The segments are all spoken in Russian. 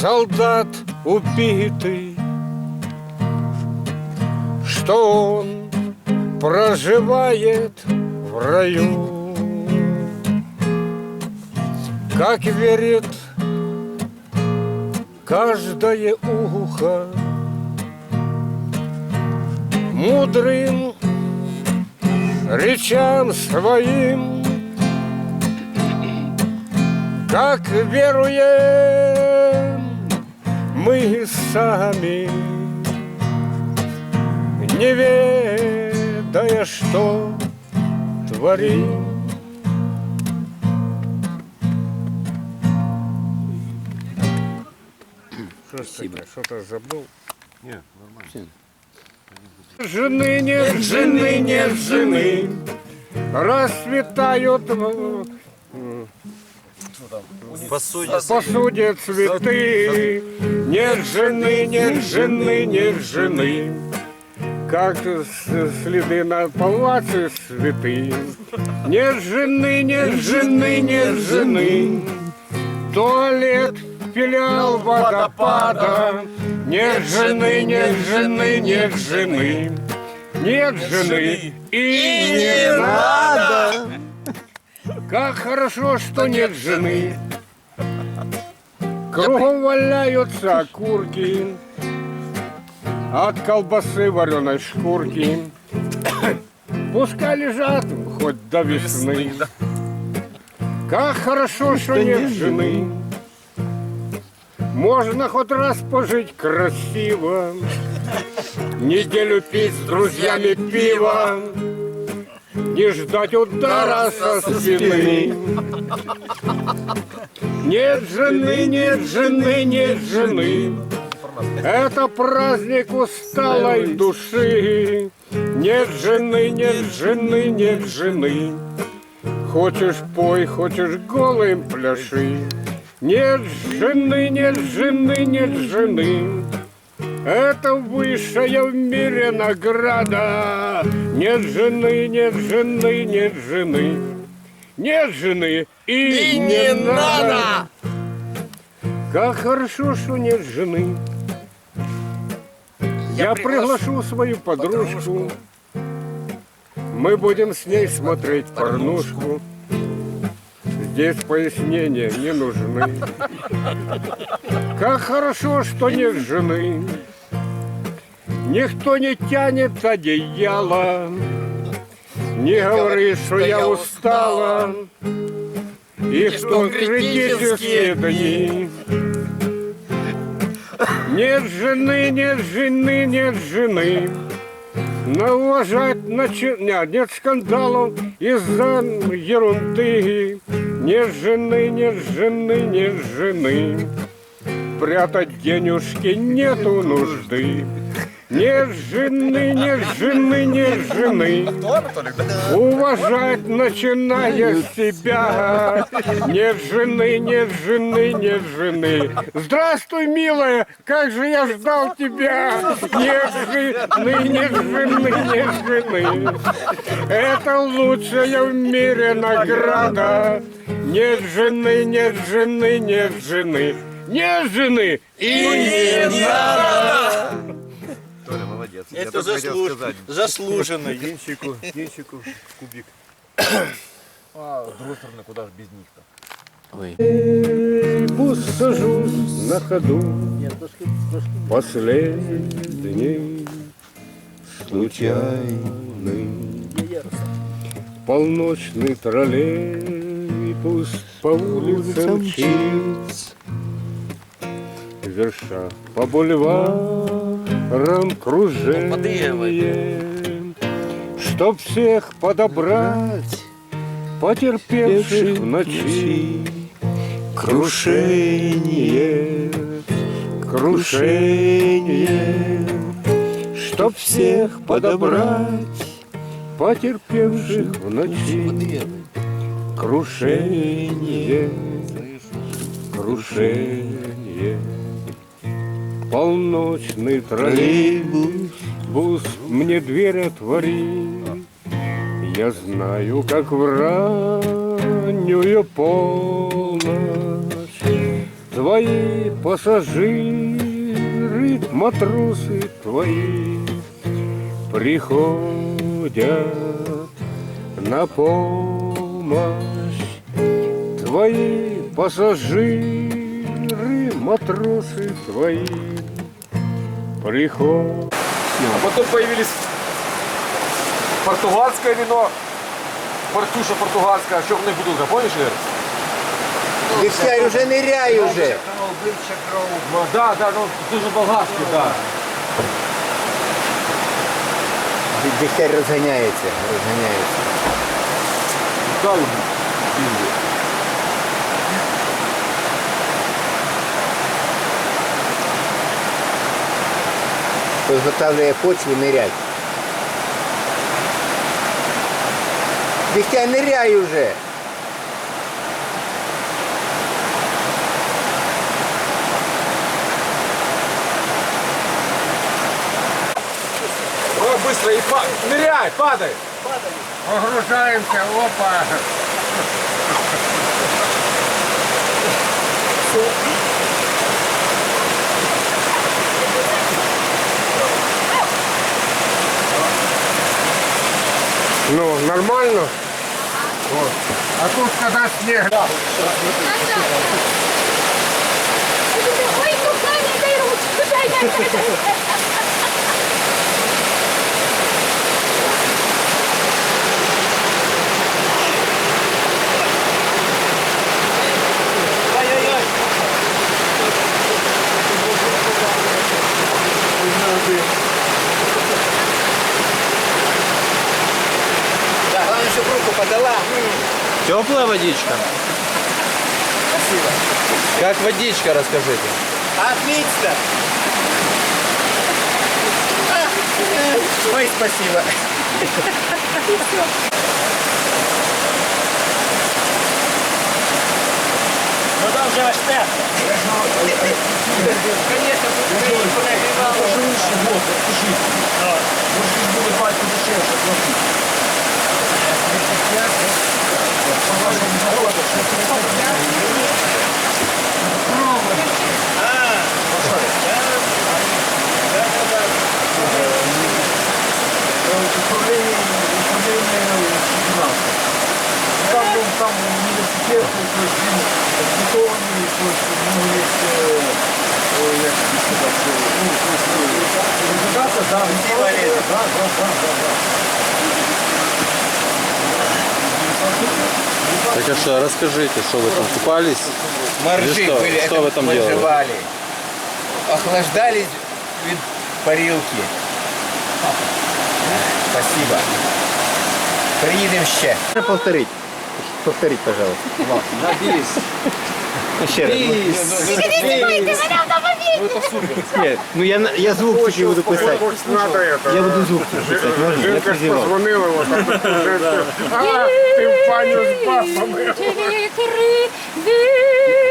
солдат убитый, что он проживает в раю. Как верит каждое ухо мудрым речам своим, как веруем мы сами, не ведая, что творим. Что ж такое, что-то забыл? Нет, нормально. Жены нет, жены нет, жены Расцветают в Посудя. посуде цветы. Нет жены, нет жены, нет жены. Как следы на палаце цветы Нет жены, нет жены, нет жены. Туалет, филиал водопада. Нет жены, нет жены, нет жены. Нет жены и не надо Как хорошо, что нет жены. Кругом валяются окурки. От колбасы вареной шкурки. Пускай лежат хоть до весны. Как хорошо, что нет жены. Можно хоть раз пожить красиво. Неделю пить с друзьями пиво Не ждать удара со спины. Нет жены, нет жены, нет жены. Это праздник усталой души. Нет жены, нет жены, нет жены. Хочешь пой, хочешь голым пляши. Нет жены, нет жены, нет жены Это высшая в мире награда. Нет жены, нет жены, нет жены. Нет жены и, не, надо. Как хорошо, что нет жены. Я приглашу свою подружку. Мы будем с ней смотреть порнушку. Здесь пояснения не нужны. Как хорошо, что нет жены Никто не тянет одеяло Не говори, что я устала И что критические дни Нет жены, нет жены, нет жены но уважать начи... нет, нет скандалов из-за ерунды. Нет жены, нет жены, нет жены. Прятать денежки нету нужды. Нет жены, нет жены, нет жены. Уважать начиная себя. Нет жены, нет жены, нет жены. Здравствуй, милая, как же я ждал тебя. Нет жены, нет жены, нет жены. Это лучшая в мире награда. Нет жены, нет жены, нет жены. Нет жены и не надо. Я Это хотел заслуж... сказать. заслуженно. Кинчику, кинчику, кубик. А с другой стороны, куда же без них-то? Бус сажусь на ходу Последний случайный Полночный троллейбус по улицам мчит Верша по бульварам кружение Чтоб всех подобрать потерпевших в ночи. Крушение, крушение, Чтоб всех подобрать потерпевших в ночи. Крушение, крушение Полночный троллейбус бус мне дверь отвори Я знаю, как в раннюю полночь Твои пассажиры, матросы твои Приходят на помощь. Твои пассажиры, матросы твои Приходят А потом появились португальское вино, Портуша португальская, що вони будуть, помниш, Ігор? Дегтярь уже ныряй уже. Ну, да, да, ну дуже болгарське, да. Дегтярь розганяється, розганяється. Цікаві бінди. Підготовлює почву нырять. Дегтярь ныряй уже. О, быстро, и па... ныряй, падай. Погружаемся, опа! Вот. А тут когда снег. Ой, коханий, дай ручку, дай, дай, дай, дай. Да, главное, чтобы руку подала. Теплая водичка? Спасибо. Как водичка, расскажите. Отлично. Ой, спасибо. Ну там же аж Конечно, тут нагревало. Там, ну, там университет, то есть він асфальтований, то есть у нього є, е, о, як це сказати, ну, то есть, ну, результати, да, да, да, да, да, Так а что, расскажите, что вы там купались? Моржи что? были, Что это вы там мы делали? жевали. Охлаждались від парилки. Спасибо. Приїдемо ще. Повторить. Повторить, пожалуйста. Ще раз. Не знімайте мене в нововіті. Нет, ну я, на- я звук тільки буду писати. Хоть надо это. Я буду звук тільки писати, можна? Я Жінка ж позівав. позвонила, вот, а тут уже все. А, ти в паню з бабами. Вітри віють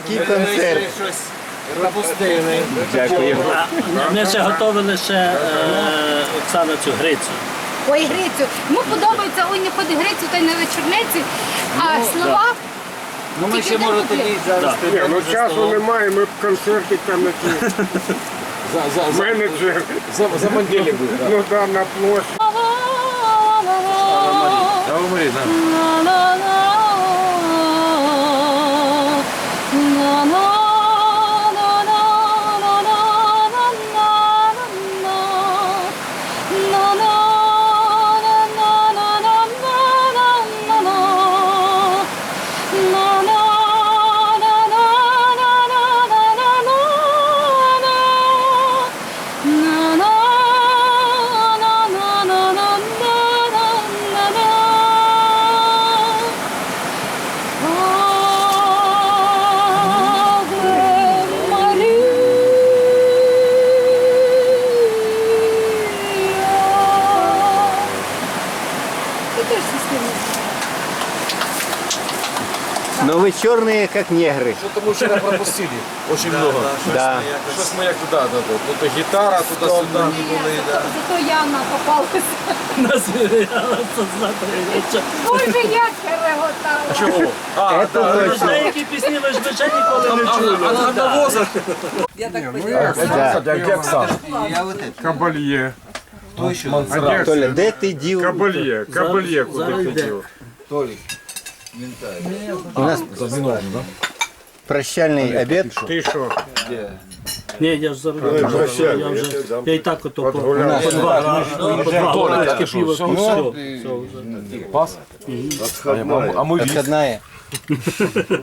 Такий концерт. Дякую. Ми ще готували ще е, Оксана цю грицю. Ой, Грицю, йому подобається, ой, не ходи Грицю, та й не вечорниці, а слова Ну ми ще може тоді зараз Ні, ну часу немає, ми б концерти там на ті. Менеджер. за, за неділю буде. Ну да, на площі. Говори, да. Oh. Но вы черные, как негры. Тому що не пропустили. Очень много. Да. Щось ми як туди, да, да. Тут гітара, туди-сюди. Зато Яна попалася. Насміялася знати речі. Боже, як реготала. Чого? А, Это Ну, точно. Деякі пісні ви ж ще ніколи не чули. а на возах. Да. Як Оксана? Кабальє. Монсеррат. Толя, де ти дів? Кабальє. Кабальє куди зараз ти йде. дів? У нас прощальний обід. Ти що? Ні, я ж зараз. Я вже, я і так ото по по Отгуляв. два рази, по два горлечки пива, і все. Все вже. Пас? А ми віз. Отходная.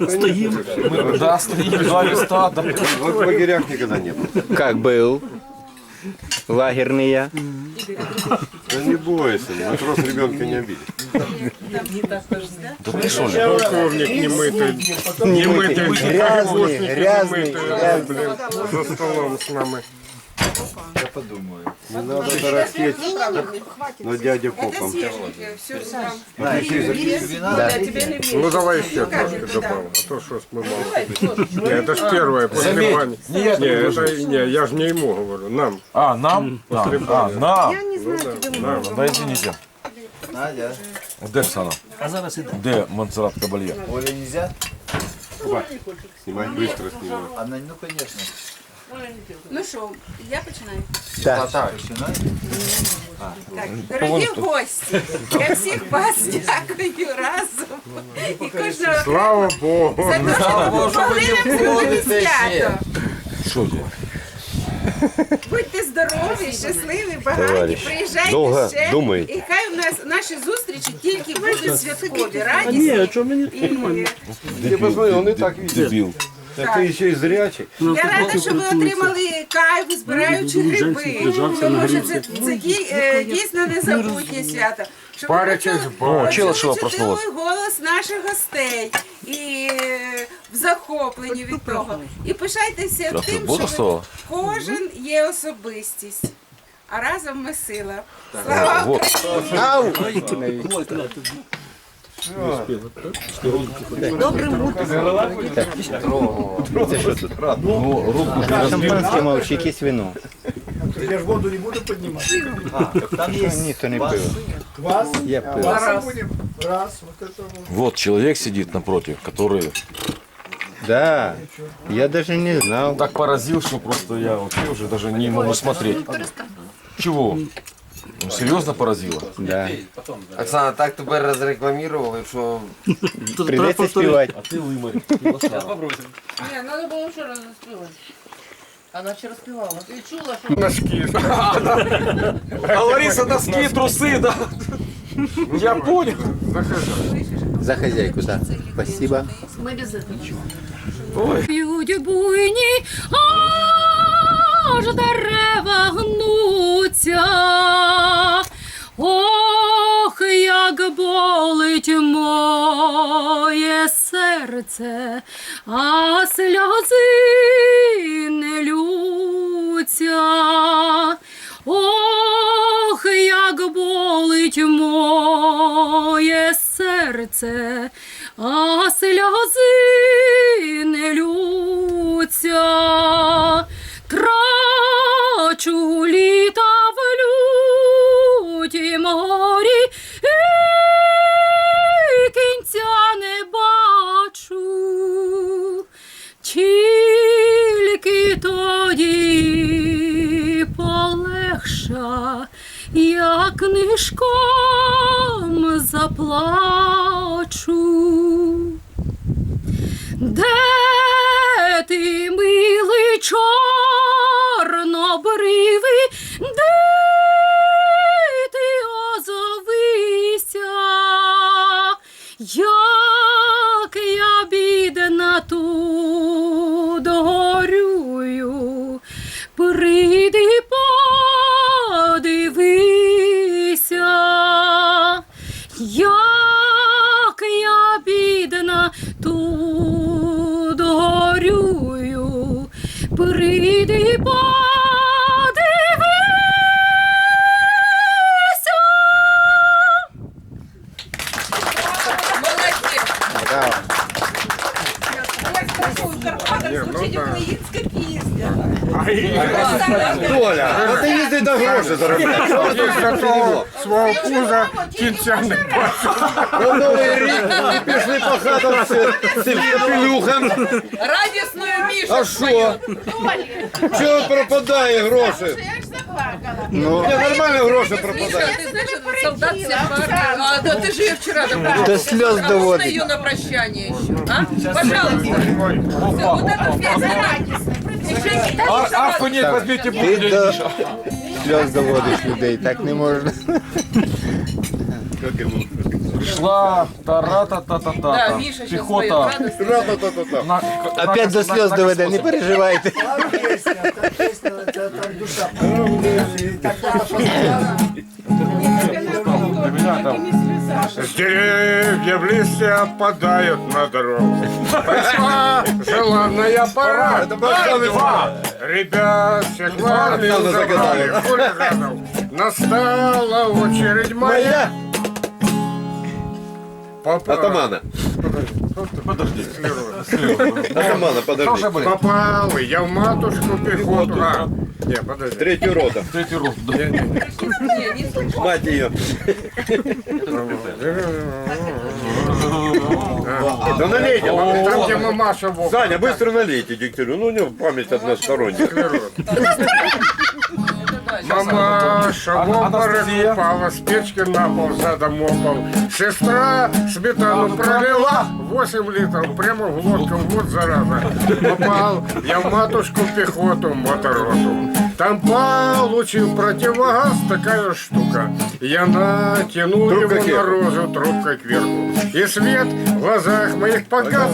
Стоїмо. Ми, да, стоїмо, два листа. Да. В лагерях никогда не было. Как был? Лагерный я. Да не бойся, мы просто ребенка не обидим. Полковник не митий. Не митий. Грязный, грязный, за столом з нами. Не надо тарахтеть, но дядя попом. Ну давай ще трошки добавим, а то щось ми мало. Ні, це ж перше, після бані. Ні, це, ні, я ж не йому говорю, нам. А, нам? А, а, нам. Нам. Да, извините. Де Оксана? А зараз іде. Де Монсеррат Кабальє? Снимать быстро снимать. Ну Що, я починаю. Да. Так, дорогі гості, я всіх вас дякую разом. І кожного Слава Богу. за те, що допомогли нам зробити свято. Що де? Будьте здорові, щасливі, багаті, Товариш, приїжджайте довго ще. думаєте? І хай у нас наші зустрічі тільки будуть святкові, Ні, радісні. а чого мені тут І Ты посмотри, он и так видит. Так ты еще и зрячий. Я рада, що ви отримали кайф, збираючи Ну, гриби. Тому що це, це ді- е, дійсно незабутнє свято. Щоб ви Парочка почули- з почули проснулась. голос наших гостей і е, в захопленні від того. І пишайтеся Трохи тим, що бодрствувала? ви- кожен є особистість. А разом ми сила. Слава. Ау! Шампанське мовчи, якесь вино. Я ж воду не буду піднімати. Там є... Ніхто не пив. Я пив. Вот человек сидит напротив, который Да, я даже не знал. так поразил, что просто я вообще уже даже не могу смотреть. Чего? Ну, серьезно поразило? Да. Оксана, так тебе розрекламували, що Придется співати. А ты лымарь. Ні, треба було вчора заспівати. Вона вчора співала. Ти чула, що Носки. А Лариса носки, трусы, да? Я понял. За хозяйку, да. Спасибо. ми без цього. П'ють буйні, аж дерева гнуться. Ох, як болить моє серце, а сльози не лються. Ох, як болить моє серце, а сльози не лються. Трачу літа в лютім горі, і кінця не бачу. тільки тоді полегша, як книжком кінця не бачу. На Новий рік і пішли по хатам з цим капелюхом. Радісною Мішу. А що? Чого пропадає гроші? Ну, нормально гроші Миша, пропадають. ты знаешь, это солдат всех А, да ты же ее вчера там До слез Можно доводить. ее на прощание еще? А? Пожалуйста. Всё, Вот эту песню. А, а нет, возьмите Ти до сльоз доводиш людей, так не можна. Пришла тара-та-та-та-та. Да, Миша сейчас поет Пехота. радость. Ра-та-та-та-та. На- на- Опять до сльоз доведе, не переживайте. Для меня там С деревьев листья опадают на дорогу. Пришла желанная пора. Богдан Иванов. Ребят, всех вами Богдана забрали загадали. хулиганов. Настала очередь моя. Попа- Атамана. Подожди. Атамана, подожди. Были. Попал я в матушку пехоту. А, не, подожди. Третью рота. Не, не слушай. Мать ее. Да налейте. Там, где мамаша. Саня, быстро налейте дегтярю. Ну, у него память односторонняя. Обморок Анастасия. упала, с печки на пол задом опал. Сестра сметану пролила, 8 литров прямо в глотку, вот зараза. Попал я в матушку пехоту, мотороту. Там получил противогаз, такая штука. Я натянул Трубка его кверху. наружу трубкой кверху. И свет в глазах моих погас.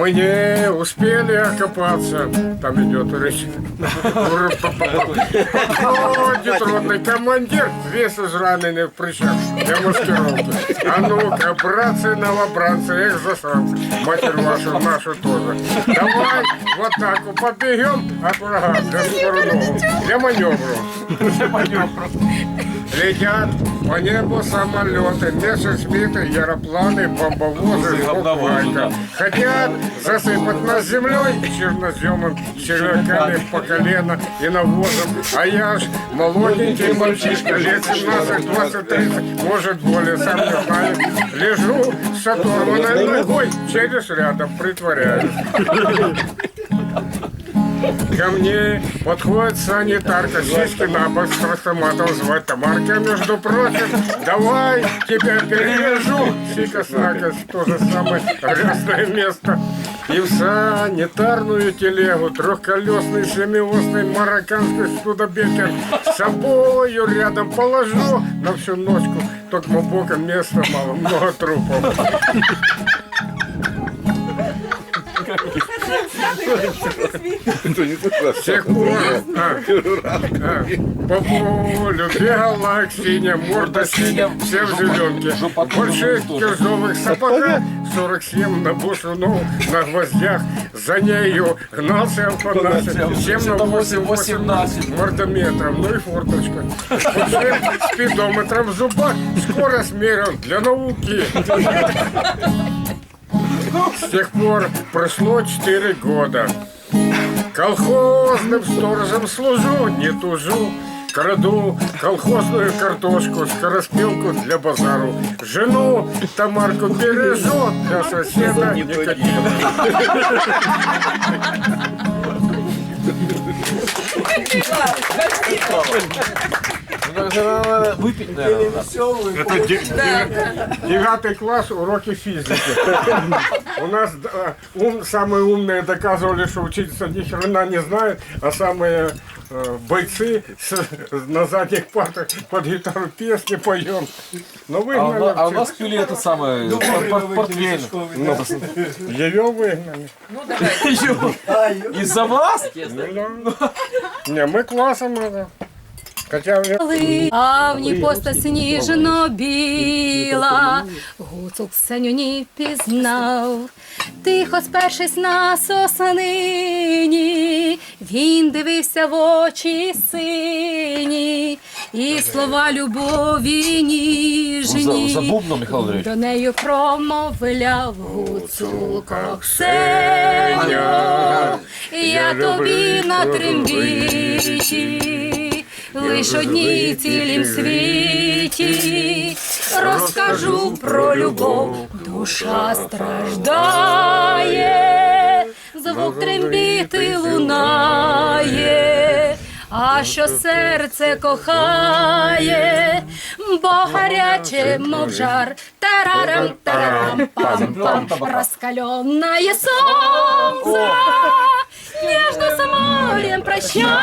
Мы не успели окопаться. Там идет речь. Подходит ротный командир, весь израненный в прыщах. Для маскировки. А ну-ка, братцы, новобранцы, эх, засранцы. Матерь вашу, нашу тоже. Давай в атаку побегем от врага для скорую Для маневру. Летят по небу самолеты, Мессерсмиты, яропланы, бомбовозы, попугайка. Хотят засыпать нас землей, черноземом, червяками по колено и навозом. А я ж молоденький мальчишка, лет 17, 20, 30, может более, сам не знаю. Лежу с оторванной ногой, через рядом притворяюсь. Ко мне подходит санитарка, сиськи на бок с трансформатором звать Тамарка, между прочим. Давай тебя перевяжу. Сика-сака, то же самое грязное место. И в санитарную телегу трехколесный семиосный марокканский студобекер с собою рядом положу на всю ночку. Только боком места мало, много трупов. А, по полю бегала Аксинья, морда синяя, все в зеленке. Больше кирзовых сапогах, 47 на бушуну, на гвоздях. За нею гнался Афанасий, 7 на 8, 18 мордометров, ну и форточка. Больше спидометром в зубах, скорость мерил для науки. С тех пор прошло 4 года. Колхозным сторожем служу, не тужу. Краду колхозную картошку, скороспелку для базару. Жену Тамарку бережет для соседа Никодима. Выпить, наверное. Это де- де- девятый класс, уроки физики. У нас ум, самые умные доказывали, что учиться ни хрена не знают, а самые э, бойцы с- на задних партах под гитару песни поем. Но А у, выгнали. на- а у всех. нас пили это самое, пор- пор- портвейн. Ее выгнали. Из-за вас? Ну. Не, мы классом это. А в ній постать сніжно біла, гуцул Ксеню ні пізнав. Тихо спершись на соснині, він дивився в очі сині, і слова любові ніжні. За, за Михайло Андреевич. До нею промовляв гуцулко Ксеню, я тобі на трембіті, лиш одній цілім світі, розкажу про любов, душа страждає, звук трембіти лунає. А що серце кохає, бо гаряче, мов жар, тарарам, тарарам, пам, пам, розкаленное сонце, нежно с морем прощалась,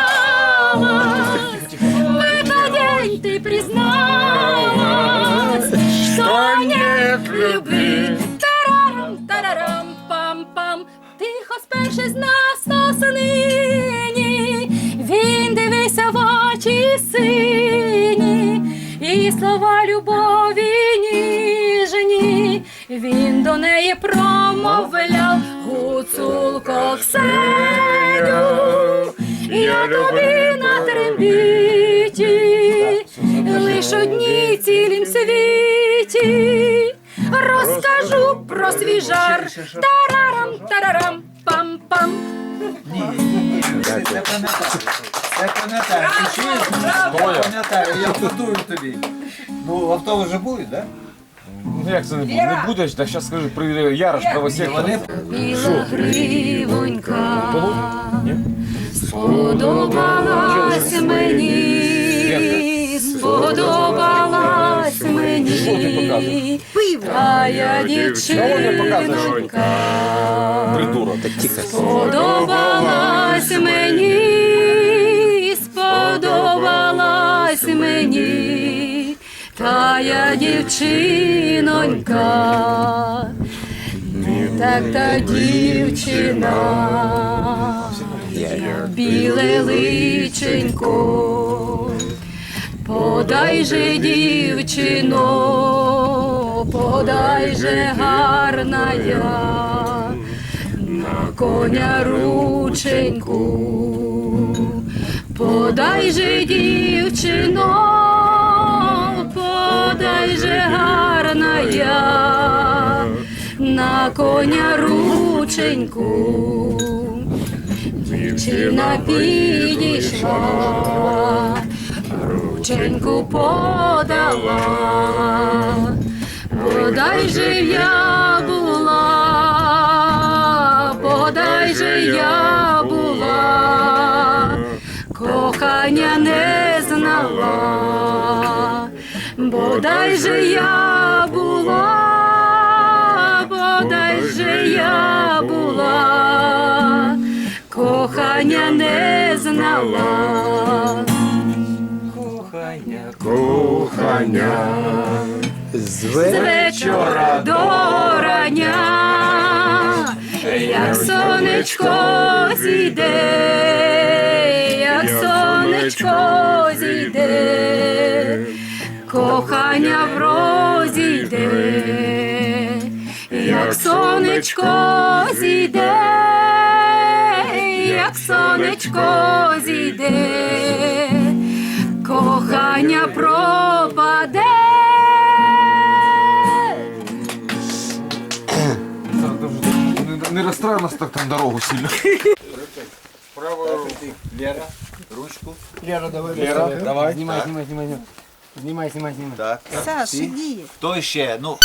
призналась, что нет любви, тарарам, тарарам, пам, пам, тихо спершись на соснині, він дивився в очі сині, і слова любові ніжні, він до неї промовляв гуцулко Ксеню, я тобі на трембіті, лиш одній цілім світі, розкажу про свій жар, тарарам, тарарам, пам-пам. Це пам'ятаю. Це пам'ятаю. Ти чуєш? Толя. Пам'ятаю, я готую тобі. Ну, авто вже були, так? Ну як це не буде? Не будеш? Так зараз скажи, при Ярош правосектор. Біла гривонька сподобалась мені, сподобалась мені, та я дівчинонька. Придурок. Сподобалась мені, сподобалась мені, та я дівчинонька, так та дівчина, біле личенько, подай же дівчино, подай же гарна я на коня рученьку, подай же дівчино, подай же гарна я, на коня рученьку, дівчина підійшла, рученьку подала. Подай же я була, подай же я була, кохання не знала, бодай же я була, бодай же я була, кохання не знала. Кохання. з вечора до рання, як сонечко зійде, як сонечко зійде, кохання в розійде, як сонечко зійде, як сонечко зійде, кохання пропаде. Не розстраюй нас так там дорогу сильно. Право Лера. Ручку. Лера, давай. Лера, давай. Знімай, Так. знімай, знімай. Знімай, знімай, знімай. Так. Саш, Ти? іди. Хто ще? Ну,